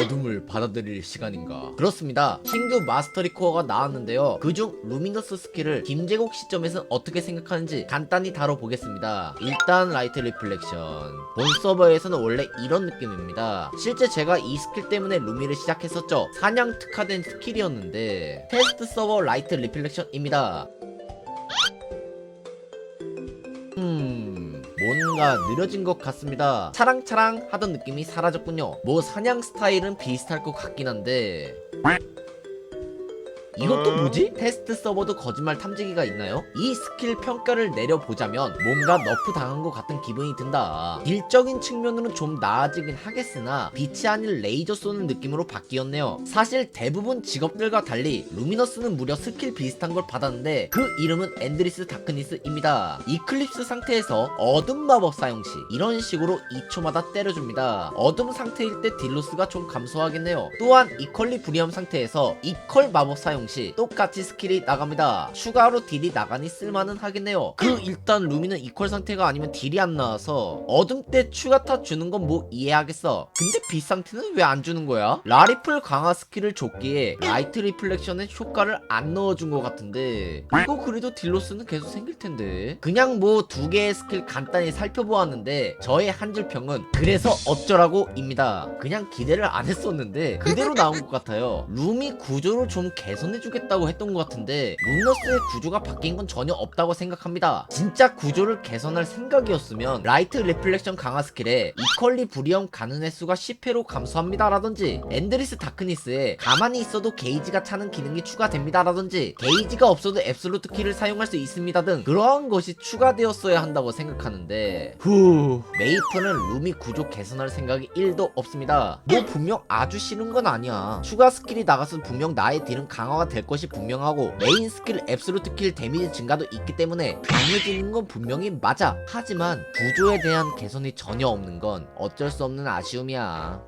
어둠을 받아들일 시간인가? 그렇습니다. 신규 마스터리 코어가 나왔는데요. 그중 루미너스 스킬을 김재국 시점에서 어떻게 생각하는지 간단히 다뤄보겠습니다. 일단 라이트 리플렉션. 본 서버에서는 원래 이런 느낌입니다. 실제 제가 이 스킬 때문에 루미를 시작했었죠. 사냥 특화된 스킬이었는데 테스트 서버 라이트 리플렉션입니다. 음, 뭔가 느려진 것 같습니다. 차랑차랑 하던 느낌이 사라졌군요. 뭐 사냥 스타일은 비슷할 것 같긴 한데. 이것도 뭐지? 테스트 서버도 거짓말 탐지기가 있나요? 이 스킬 평가를 내려보자면 뭔가 너프 당한 것 같은 기분이 든다. 딜적인 측면으로는 좀 나아지긴 하겠으나 빛이 아닌 레이저 쏘는 느낌으로 바뀌었네요. 사실 대부분 직업들과 달리 루미너스는 무려 스킬 비슷한 걸 받았는데 그 이름은 엔드리스 다크니스입니다. 이클립스 상태에서 어둠 마법 사용 시 이런 식으로 2초마다 때려줍니다. 어둠 상태일 때 딜로스가 좀 감소하겠네요. 또한 이퀄리 브리엄 상태에서 이퀄 마법 사용 시 똑같이 스킬이 나갑니다. 추가로 딜이 나가니 쓸만은 하겠네요. 그 일단 루미는 이퀄 상태가 아니면 딜이 안 나와서 어둠 때 추가 타 주는 건 뭐 이해하겠어. 근데 빛 상태는 왜 안 주는 거야? 라리플 강화 스킬을 줬기에 라이트 리플렉션에 효과를 안 넣어준 것 같은데 이거 그래도 딜로스는 계속 생길 텐데 그냥 뭐 두 개의 스킬 간단히 살펴보았는데 저의 한 줄 평은 그래서 어쩌라고 입니다. 그냥 기대를 안 했었는데 그대로 나온 것 같아요. 룸이 구조를 좀 개선 해주겠다고 했던 것 같은데 룸너스의 구조가 바뀐 건 전혀 없다고 생각합니다. 진짜 구조를 개선할 생각이었으면 라이트 리플렉션 강화 스킬에 이퀄리 브리엄 가는 횟수가 10회로 감소합니다 라든지 엔드리스 다크니스에 가만히 있어도 게이지가 차는 기능이 추가됩니다 라든지 게이지가 없어도 앱솔루트 키를 사용할 수 있습니다 등 그러한 것이 추가되었어야 한다고 생각하는데 후. 메이플은 룸이 구조 개선할 생각이 1도 없습니다. 뭐 분명 아주 싫은 건 아니야. 추가 스킬이 나가서 분명 나의 딜은 강화가 될 것이 분명하고 메인 스킬 앱솔루트 킬 데미지 증가도 있기 때문에 강해지는 건 분명히 맞아. 하지만 구조에 대한 개선이 전혀 없는 건 어쩔 수 없는 아쉬움이야